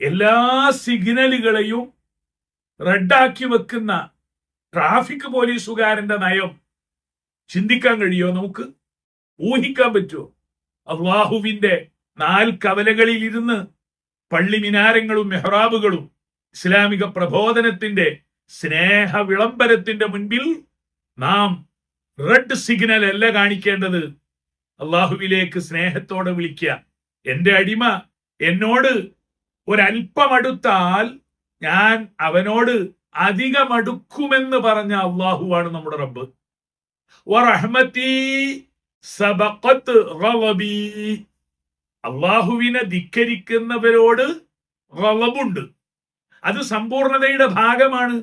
എല്ലാ സിഗ്നലുകളെയും റെഡാക്കി വെക്കുന്ന ട്രാഫിക് പോലീസുകാരന്റെ നയം ചിന്തിക്കാൻ കഴിയോ നമുക്ക്? ഊഹിക്കാൻ പറ്റുമോ? അള്ളാഹുവിന്റെ നാല് കവലകളിൽ ഇരുന്ന് പള്ളി മിനാരങ്ങളും മെഹ്റാബുകളും ഇസ്ലാമിക പ്രബോധനത്തിന്റെ സ്നേഹ വിളംബരത്തിന്റെ മുൻപിൽ നാം റെഡ് സിഗ്നൽ അല്ല കാണിക്കേണ്ടത്. അള്ളാഹുവിലേക്ക് സ്നേഹത്തോടെ വിളിക്കുക. എന്റെ അടിമ എന്നോട് ഒരല്പം അടുത്താൽ ഞാൻ അവനോട് അധികമടുക്കുമെന്ന് പറഞ്ഞ അള്ളാഹുവാണ് നമ്മുടെ റബ്ബ്. അള്ളാഹുവിനെ ധിക്കരിക്കുന്നവരോട് റവബുണ്ട് അത് സമ്പൂർണതയുടെ ഭാഗമാണ്.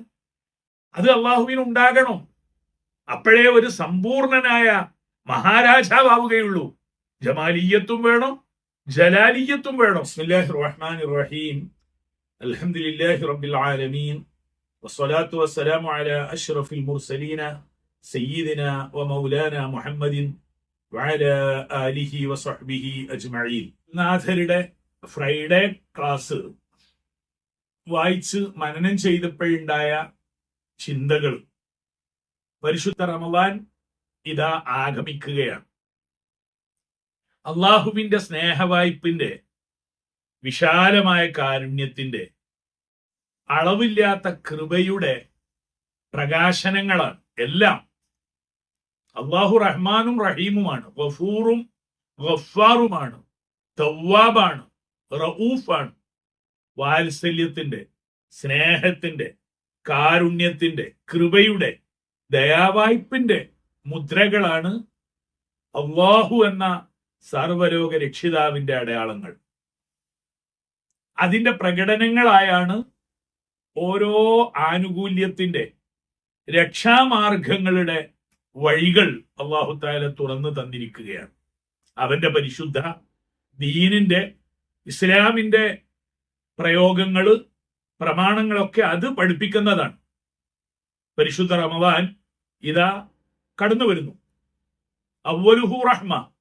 അത് അള്ളാഹുവിന് ഉണ്ടാകണം അപ്പോഴേ ഒരു സമ്പൂർണനായ മഹാരാജാവുകയുള്ളൂ ജമാലിയത്തും വേണം ജലാലിയത്തും വേണം. റഹ്മാനിർ റഹീം അൽഹംദുലില്ലാഹി റബ്ബിൽ ആലമീൻ. വസ്സലാത്തു വസ്സലാമു അലാ അഷ്റഫിൽ മുർസലീന സയ്യിദിന വമൗലാന മുഹമ്മദിൻ വഅല ആലിഹി വസഹ്ബിഹി അജ്മഈൻ. നാഥരുടെ ഫ്രൈഡേ ക്ലാസ് വായിച്ച് മനനം ചെയ്തപ്പോഴുണ്ടായ ചിന്തകൾ. പരിശുദ്ധ റമവാൻ ഇതാ ആഗമിക്കുകയാണ്. അള്ളാഹുവിന്റെ സ്നേഹവായ്പിന്റെ വിശാലമായ കാരുണ്യത്തിന്റെ അളവില്ലാത്ത കൃപയുടെ പ്രകാശനങ്ങളാണ് എല്ലാം. അള്ളാഹു റഹ്മാനും റഹീമുമാണ് ഗഫൂറും ഗഫാറുമാണ് തവ്വാബാണ് റഊഫാണ്. വാത്സല്യത്തിന്റെ സ്നേഹത്തിന്റെ കാരുണ്യത്തിന്റെ കൃപയുടെ ദയാവായ്പിന്റെ മുദ്രകളാണ് അള്ളാഹു എന്ന സർവലോക രക്ഷിതാവിന്റെ അടയാളങ്ങൾ. അതിന്റെ പ്രകടനങ്ങളായാണ് ഓരോ ആനുകൂല്യത്തിന്റെ രക്ഷാമാർഗങ്ങളുടെ വഴികൾ അള്ളാഹുത്താല തുറന്നു തന്നിരിക്കുകയാണ്. അവന്റെ പരിശുദ്ധ ദീനിന്റെ ഇസ്ലാമിന്റെ പ്രയോഗങ്ങൾ പ്രമാണങ്ങളൊക്കെ അത് പഠിപ്പിക്കുന്നതാണ്. പരിശുദ്ധ റമവാൻ ഇതാ കടന്നു വരുന്നു അവലുഹു റഹ്മ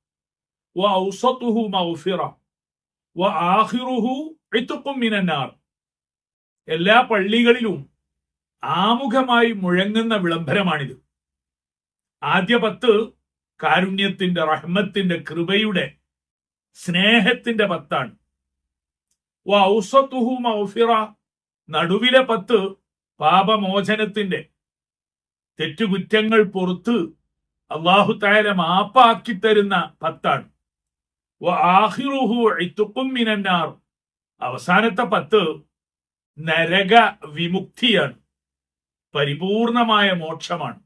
മിനന്നാർ. എല്ലാ പള്ളികളിലും ആമുഖമായി മുഴങ്ങുന്ന വിളംബരമാണിത്. ആദ്യ പത്ത് കാരുണ്യത്തിന്റെ റഹ്മത്തിന്റെ കൃപയുടെ സ്നേഹത്തിന്റെ പത്താണ്. വ ഔസത്തുഹു മഗ്ഫിറ നടുവിലെ പത്ത് പാപമോചനത്തിന്റെ തെറ്റുകുറ്റങ്ങൾ പുറത്ത് അള്ളാഹു താല മാപ്പാക്കി തരുന്ന പത്താണ്. അവസാനത്തെ പത്ത് നരക വിമുക്തിയാണ്. പരിപൂർണമായ മോക്ഷമാണ്.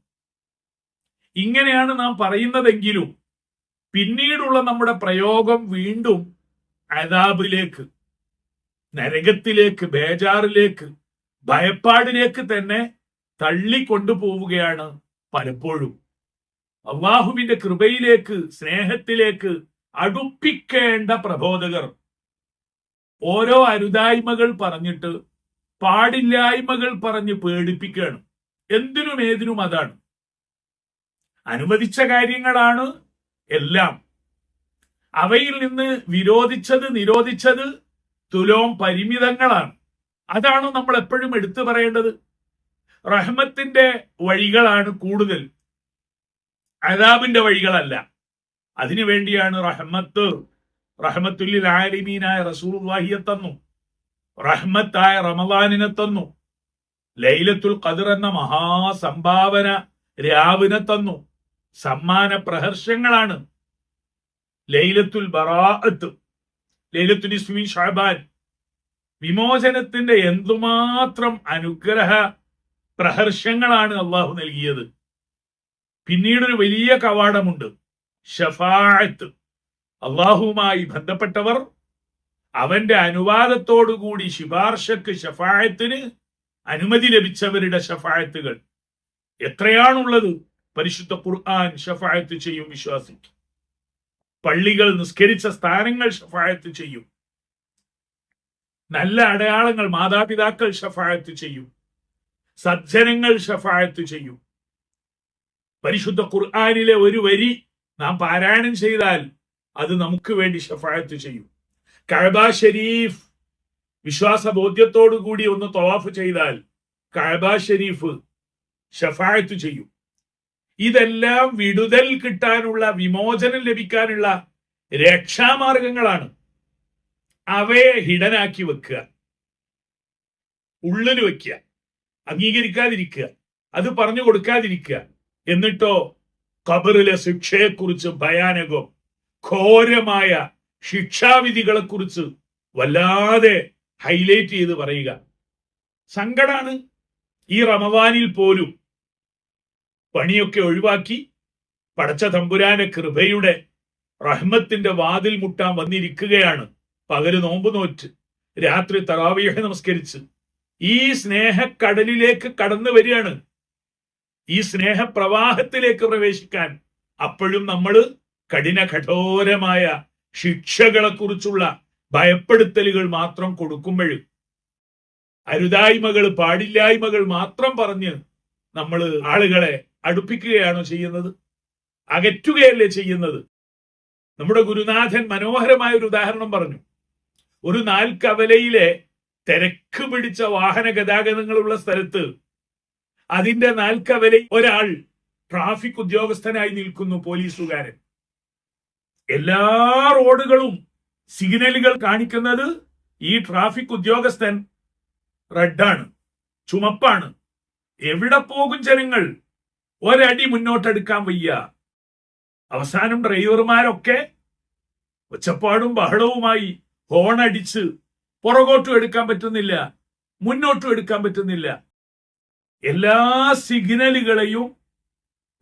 ഇങ്ങനെയാണ് നാം പറയുന്നതെങ്കിലും പിന്നീടുള്ള നമ്മുടെ പ്രയോഗം വീണ്ടും അതാബിലേക്ക് നരകത്തിലേക്ക് ബേജാറിലേക്ക് ഭയപ്പാടിലേക്ക് തന്നെ തള്ളിക്കൊണ്ടുപോവുകയാണ് പലപ്പോഴും. അള്ളാഹുവിന്റെ കൃപയിലേക്ക് സ്നേഹത്തിലേക്ക് അടുപ്പിക്കേണ്ട പ്രബോധകർ. ഓരോ അരുതായ്മകൾ പറഞ്ഞിട്ട് പാടില്ലായ്മകൾ പറഞ്ഞ് പേടിപ്പിക്കുകയാണ് എന്തിനും ഏതിനും അതാണ്. അനുവദിച്ച കാര്യങ്ങളാണ് എല്ലാം. അവയിൽ നിന്ന് വിരോധിച്ചത് നിരോധിച്ചത് തുലോം പരിമിതങ്ങളാണ്. അതാണ് നമ്മൾ എപ്പോഴും എടുത്തു പറയേണ്ടത്. റഹ്മത്തിന്റെ വഴികളാണ് കൂടുതൽ. അതാബിന്റെ വഴികളല്ല. അതിനു വേണ്ടിയാണ് റഹ്മത്ത്. റഹ്മത്തുല്ലിൽ ആലിമീനായ റസൂർവാഹിയെ തന്നു. റഹ്മത്തായ റമദാനിനെ തന്നു. ലൈലത്തുൽ ഖദർ എന്ന മഹാസംഭാവന രാവിനെ തന്നു. സമ്മാന പ്രഹർഷങ്ങളാണ് ലൈലത്തുൽ ബറാഅത്ത് ലൈലത്തുൽ ഇസ്മി ഷാബാൻ വിമോചനത്തിന്റെ എന്തുമാത്രം അനുഗ്രഹ പ്രഹർഷങ്ങളാണ് അള്ളാഹു നൽകിയത്. പിന്നീടൊരു വലിയ കവാടമുണ്ട്. ഷഫാഅത്ത്. അള്ളാഹുമായി ബന്ധപ്പെട്ടവർ അവന്റെ അനുവാദത്തോടുകൂടി ശിപാർശക്ക് ഷഫായത്തിന് അനുമതി ലഭിച്ചവരുടെ ഷഫായത്തുകൾ എത്രയാണുള്ളത്? പരിശുദ്ധ ഖുർആൻ ഷഫായത്ത് ചെയ്യും വിശ്വാസിക്ക്. പള്ളികൾ നിസ്കരിച്ച സ്ഥാനങ്ങൾ ഷഫായത്ത് ചെയ്യും. നല്ല അടയാളങ്ങൾ മാതാപിതാക്കൾ ഷഫായത്ത് ചെയ്യും. സജ്ജനങ്ങൾ ഷഫായത്ത് ചെയ്യും. പരിശുദ്ധ ഖുർആാനിലെ ഒരു വരി നാം പാരായണം ചെയ്താൽ അത് നമുക്ക് വേണ്ടി ഷഫായത്ത് ചെയ്യും. കഴബ ഷരീഫ് വിശ്വാസ ബോധ്യത്തോടു കൂടി ഒന്ന് തവാഫ് ചെയ്താൽ കഴബ ഷരീഫ് ഷഫായത്ത് ചെയ്യും. ഇതെല്ലാം വിടുതൽ കിട്ടാനുള്ള വിമോചനം ലഭിക്കാനുള്ള രക്ഷാമാർഗങ്ങളാണ്. അവയെ ഹിഡനാക്കി വെക്കുക. ഉള്ളിൽ വെക്കുക. അംഗീകരിക്കാതിരിക്കുക. അത് പറഞ്ഞു കൊടുക്കാതിരിക്കുക. എന്നിട്ടോ ഖബറിലെ ശിക്ഷയെക്കുറിച്ച് ഭയാനകം ഘോരമായ ശിക്ഷാവിധികളെ കുറിച്ച് വല്ലാതെ ഹൈലൈറ്റ് ചെയ്ത് പറയുക. സങ്കടാണ് ഈ റമവാനിൽ പോലും. പണിയൊക്കെ ഒഴിവാക്കി പടച്ച തമ്പുരാനെ കൃപയുടെ റഹ്മത്തിന്റെ വാതിൽ മുട്ടാൻ വന്നിരിക്കുകയാണ്. പകൽ നോമ്പ് നോറ്റ് രാത്രി തറാവിയെ നമസ്കരിച്ച് ഈ സ്നേഹക്കടലിലേക്ക് കടന്നു വരികയാണ്. ഈ സ്നേഹപ്രവാഹത്തിലേക്ക് പ്രവേശിക്കാൻ അപ്പോഴും നമ്മൾ കഠിന കഠോരമായ ശിക്ഷകളെക്കുറിച്ചുള്ള ഭയപ്പെടുത്തലുകൾ മാത്രം കൊടുക്കുമ്പോൾ അരുതായ്മകൾ പാടില്ലായ്മകൾ മാത്രം പറഞ്ഞ് നമ്മൾ ആളുകളെ അടുപ്പിക്കുകയാണോ ചെയ്യുന്നത്? അകറ്റുകയല്ലേ ചെയ്യുന്നത്? നമ്മുടെ ഗുരുനാഥൻ മനോഹരമായ ഒരു ഉദാഹരണം പറഞ്ഞു. ഒരു നാൽക്കവലയിലെ തിരക്ക് പിടിച്ച വാഹന ഗതാഗതങ്ങളുള്ള സ്ഥലത്ത് അതിന്റെ നാൽക്കവരെ ഒരാൾ ട്രാഫിക് ഉദ്യോഗസ്ഥനായി നിൽക്കുന്നു പോലീസുകാരൻ. എല്ലാ റോഡുകളും സിഗ്നലുകൾ കാണിക്കുന്നത് ഈ ട്രാഫിക് ഉദ്യോഗസ്ഥൻ റെഡാണ് ചുമപ്പാണ്. എവിടെ പോകും ജനങ്ങൾ? ഒരടി മുന്നോട്ടെടുക്കാൻ വയ്യ. അവസാനം ഡ്രൈവർമാരൊക്കെ ഒച്ചപ്പാടും ബഹളവുമായി ഹോൺ അടിച്ച് പുറകോട്ടും എടുക്കാൻ പറ്റുന്നില്ല മുന്നോട്ടും എടുക്കാൻ പറ്റുന്നില്ല. എല്ലാ സിഗ്നലുകളെയും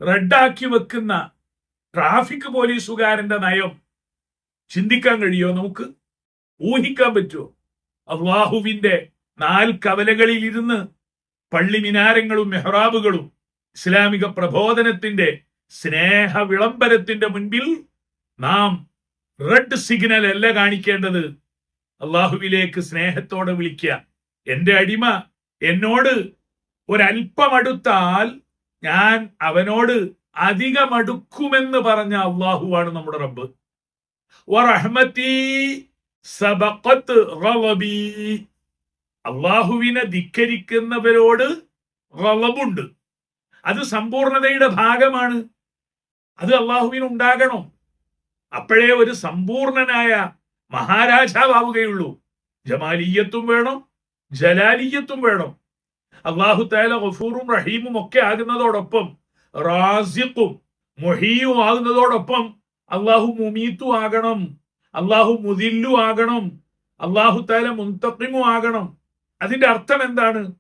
റെഡാക്കി വെക്കുന്ന ട്രാഫിക് പോലീസുകാരന്റെ നയം ചിന്തിക്കാൻ കഴിയോ നമുക്ക്? ഊഹിക്കാൻ പറ്റുമോ? അള്ളാഹുവിന്റെ നാല് കവലകളിൽ ഇരുന്ന് പള്ളി മിനാരങ്ങളും മെഹ്റാബുകളും ഇസ്ലാമിക പ്രബോധനത്തിന്റെ സ്നേഹ വിളംബരത്തിന്റെ മുൻപിൽ നാം റെഡ് സിഗ്നൽ അല്ല കാണിക്കേണ്ടത്. അള്ളാഹുവിലേക്ക് സ്നേഹത്തോടെ വിളിക്കുക. എന്റെ അടിമ എന്നോട് ഒരല്പം അടുത്താൽ ഞാൻ അവനോട് അധികമടുക്കുമെന്ന് പറഞ്ഞ അള്ളാഹുവാണ് നമ്മുടെ റബ്ബ്. അള്ളാഹുവിനെ ധിക്കരിക്കുന്നവരോട് റവബുണ്ട്. അത് സമ്പൂർണതയുടെ ഭാഗമാണ്. അത് അള്ളാഹുവിന് ഉണ്ടാകണം അപ്പോഴേ ഒരു സമ്പൂർണനായ മഹാരാജാവുകയുള്ളൂ ജമാലിയത്തും വേണം ജലാലിയത്തും വേണം. അള്ളാഹു താല ഗഫൂറും റഹീമും ഒക്കെ ആകുന്നതോടൊപ്പം റാസിഖും മൊഹീയും ആകുന്നതോടൊപ്പം അള്ളാഹു മുമീത്തു ആകണം അള്ളാഹു മുതില്ലു ആകണം അള്ളാഹു താല മുന്തക്കിമു ആകണം. അതിന്റെ അർത്ഥം എന്താണ്?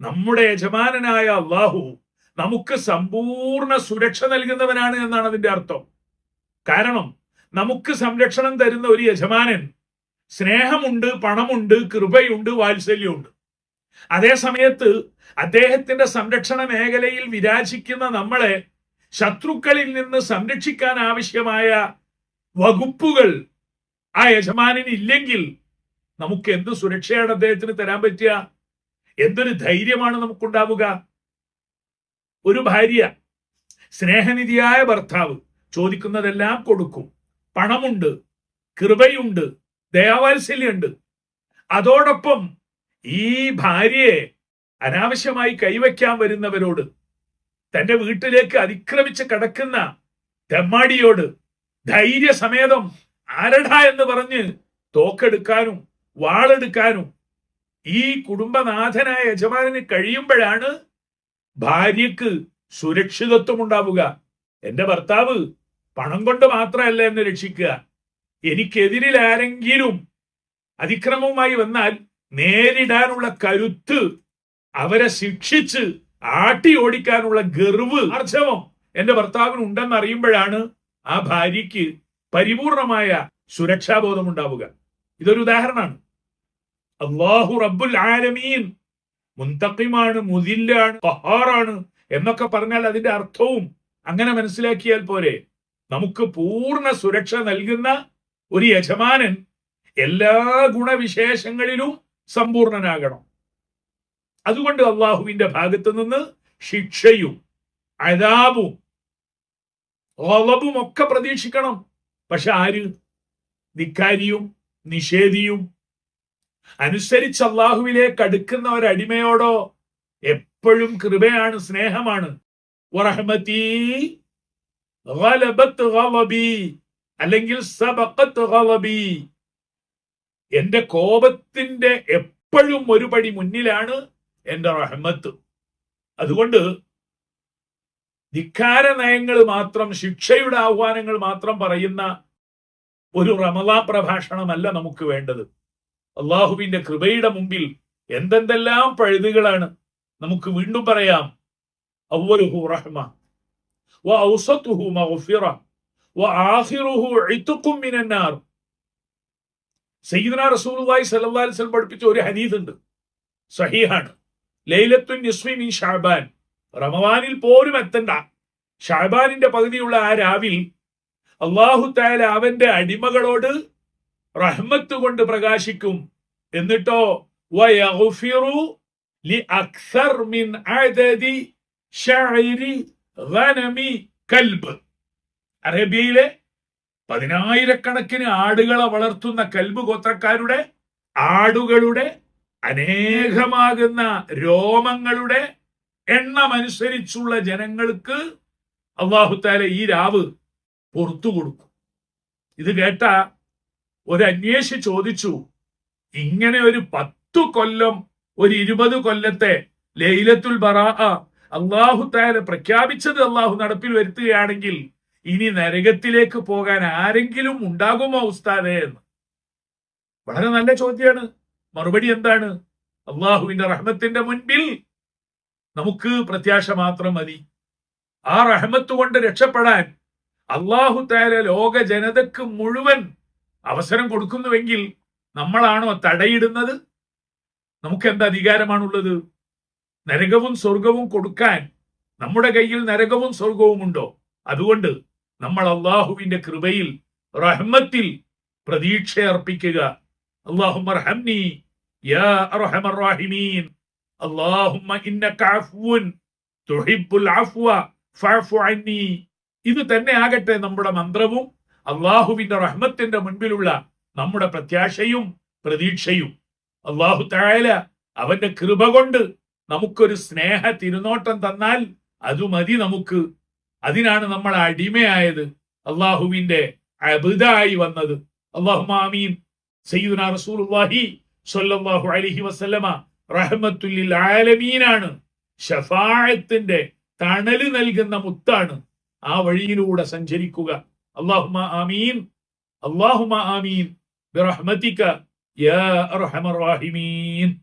നമ്മുടെ യജമാനനായ അള്ളാഹു നമുക്ക് സമ്പൂർണ സുരക്ഷ നൽകുന്നവനാണ് എന്നാണ് അതിന്റെ അർത്ഥം. കാരണം നമുക്ക് സംരക്ഷണം തരുന്ന ഒരു യജമാനൻ സ്നേഹമുണ്ട് പണമുണ്ട് കൃപയുണ്ട് വാത്സല്യമുണ്ട്. അതേ സമയത്ത് അദ്ദേഹത്തിന്റെ സംരക്ഷണ മേഖലയിൽ വിരാജിക്കുന്ന നമ്മളെ ശത്രുക്കളിൽ നിന്ന് സംരക്ഷിക്കാൻ ആവശ്യമായ വകുപ്പുകൾ ആ യജമാനിന് ഇല്ലെങ്കിൽ നമുക്ക് എന്ത് സുരക്ഷയാണ് അദ്ദേഹത്തിന് തരാൻ പറ്റുക? എന്തൊരു ധൈര്യമാണ് നമുക്കുണ്ടാവുക? ഒരു ഭാര്യ സ്നേഹനിധിയായ ഭർത്താവ് ചോദിക്കുന്നതെല്ലാം കൊടുക്കും. പണമുണ്ട് കൃപയുണ്ട് ദയാവാത്സല്യമുണ്ട്. അതോടൊപ്പം ഈ ഭാര്യയെ അനാവശ്യമായി കൈവയ്ക്കാൻ വരുന്നവരോട് തന്റെ വീട്ടിലേക്ക് അതിക്രമിച്ച് കടക്കുന്ന തെമ്മാടിയോട് ധൈര്യസമേതം ആരടാ എന്ന് പറഞ്ഞ് തോക്കെടുക്കാനും വാളെടുക്കാനും ഈ കുടുംബനാഥനായ യജമാനന് കഴിയുമ്പോഴാണ് ഭാര്യക്ക് സുരക്ഷിതത്വം ഉണ്ടാവുക എന്റെ ഭർത്താവ് പണം കൊണ്ട് മാത്രമല്ല എന്ന് രക്ഷിക്കുക. എനിക്കെതിരിൽ ആരെങ്കിലും അതിക്രമവുമായി വന്നാൽ നേരിടാനുള്ള കരുത്ത് അവരെ ശിക്ഷിച്ച് ആട്ടി ഓടിക്കാനുള്ള ഗർവ് ആർജവം എന്റെ ഭർത്താവിന് ഉണ്ടെന്ന് അറിയുമ്പോഴാണ് ആ ഭാര്യയ്ക്ക് പരിപൂർണമായ സുരക്ഷാബോധം ഉണ്ടാവുക. ഇതൊരു ഉദാഹരണമാണ്. അള്ളാഹു റബ്ബുൽ ആലമീൻ മുന്തക്കിമാണ് മുതില്ലാണ് കഹാറാണ് എന്നൊക്കെ പറഞ്ഞാൽ അതിന്റെ അർത്ഥവും അങ്ങനെ മനസ്സിലാക്കിയാൽ പോരെ. നമുക്ക് പൂർണ സുരക്ഷ നൽകുന്ന ഒരു യജമാനൻ എല്ലാ ഗുണവിശേഷങ്ങളിലും സമ്പൂർണനാകണം. അതുകൊണ്ട് അള്ളാഹുവിന്റെ ഭാഗത്ത് നിന്ന് ശിക്ഷയും അതാബും ഓളവും ഒക്കെ പ്രതീക്ഷിക്കണം. പക്ഷെ ആര്? ധിക്കാരിയും നിഷേധിയും. അനുസരിച്ച് അള്ളാഹുവിലേക്ക് അടുക്കുന്ന ഒരടിമയോടോ എപ്പോഴും കൃപയാണ് സ്നേഹമാണ്. അല്ലെങ്കിൽ എന്റെ കോപത്തിന്റെ എപ്പോഴും ഒരു പടി മുന്നിലാണ് എന്റെ റഹ്മത്ത്. അതുകൊണ്ട് ധിക്കാര നയങ്ങൾ മാത്രം ശിക്ഷയുടെ ആഹ്വാനങ്ങൾ മാത്രം പറയുന്ന ഒരു റമദാ പ്രഭാഷണമല്ല നമുക്ക് വേണ്ടത്. അള്ളാഹുവിന്റെ കൃപയുടെ മുമ്പിൽ എന്തെന്തെല്ലാം പഴുതുകളാണ് നമുക്ക് വീണ്ടും പറയാം. അവലുഹു റഹ്മ ഔസത്തുഹു മഗ്ഫിറ വ ആഖിറുഹു ഇത്ഖും മിനന്നാർ. സയ്യിദന റസൂലുള്ളാഹി സ്വല്ലല്ലാഹു അലൈഹി വസല്ലം പഠിപ്പിച്ച ഒരു ഹദീസ് ഉണ്ട്. സഹീഹാണ്. ലൈലത്തുൻ നിസ്ഫി മിൻ ഷഅബാൻ റമവാനിൽ പോലും എത്തണ്ട. ഷഅബാനിന്റെ പകുതിയുള്ള ആ രാവിൽ അള്ളാഹു താല അവന്റെ അടിമകളോട് റഹ്മത്ത് കൊണ്ട് പ്രകാശിക്കും. എന്നിട്ടോ അറേബ്യയിലെ പതിനായിരക്കണക്കിന് ആടുകളെ വളർത്തുന്ന കൽബ് ഗോത്രക്കാരുടെ ആടുകളുടെ അനേകമാകുന്ന രോമങ്ങളുടെ എണ്ണമനുസരിച്ചുള്ള ജനങ്ങൾക്ക് അള്ളാഹുത്താല ഈ രാവ് പുറത്തു കൊടുക്കും. ഇത് കേട്ട ഒരന്വേഷി ചോദിച്ചു ഇങ്ങനെ ഒരു പത്തു കൊല്ലം ഒരു ഇരുപത് കൊല്ലത്തെ ലൈലത്തുൽ ബറാ അള്ളാഹു പ്രഖ്യാപിച്ചത് അള്ളാഹു നടപ്പിൽ വരുത്തുകയാണെങ്കിൽ ഇനി നരകത്തിലേക്ക് പോകാൻ ആരെങ്കിലും ഉണ്ടാകുമോ ഉസ്താദേ എന്ന്? വളരെ നല്ല ചോദ്യമാണ് മറുപടി എന്താണ്? അള്ളാഹുവിന്റെ റഹ്മത്തിന്റെ മുൻപിൽ നമുക്ക് പ്രത്യാശ മാത്രം മതി. ആ റഹ്മത്ത് കൊണ്ട് രക്ഷപ്പെടാൻ അള്ളാഹു താര ലോക ജനതക്ക് മുഴുവൻ അവസരം കൊടുക്കുന്നുവെങ്കിൽ നമ്മളാണോ തടയിടുന്നത്? നമുക്ക് എന്ത് അധികാരമാണുള്ളത്? നരകവും സ്വർഗവും കൊടുക്കാൻ നമ്മുടെ കയ്യിൽ നരകവും സ്വർഗവും ഉണ്ടോ അതുകൊണ്ട് നമ്മൾ അള്ളാഹുവിന്റെ കൃപയിൽ റഹ്മത്തിൽ പ്രതീക്ഷ അർപ്പിക്കുക. ഇത് തന്നെ ആകട്ടെ നമ്മുടെ മന്ത്രവും അള്ളാഹുവിന്റെ റഹ്മത്തിന്റെ മുൻപിലുള്ള നമ്മുടെ പ്രത്യാശയും പ്രതീക്ഷയും. അള്ളാഹു തായാല അവന്റെ കൃപ കൊണ്ട് നമുക്കൊരു സ്നേഹ തിരുനോട്ടം തന്നാൽ അത് മതി നമുക്ക്. അതിനാണ് നമ്മൾ അടിമയായത്. അള്ളാഹുവിന്റെ അബുദായി വന്നത്. അള്ളാഹു സയ്യിദുന റസൂലുള്ളാഹി സ്വല്ലല്ലാഹു അലൈഹി വസല്ലമ ആലമീനാണ്. ഷഫായത്തിന്റെ തണൽ നൽകുന്ന മുത്താണ് ആ വഴിയിലൂടെ സഞ്ചരിക്കുക. അള്ളാഹുമ ആമീൻ. അള്ളാഹുമ ആമീൻ. ബിറഹ്മതിക യാ അർഹമർ റാഹിമീൻ.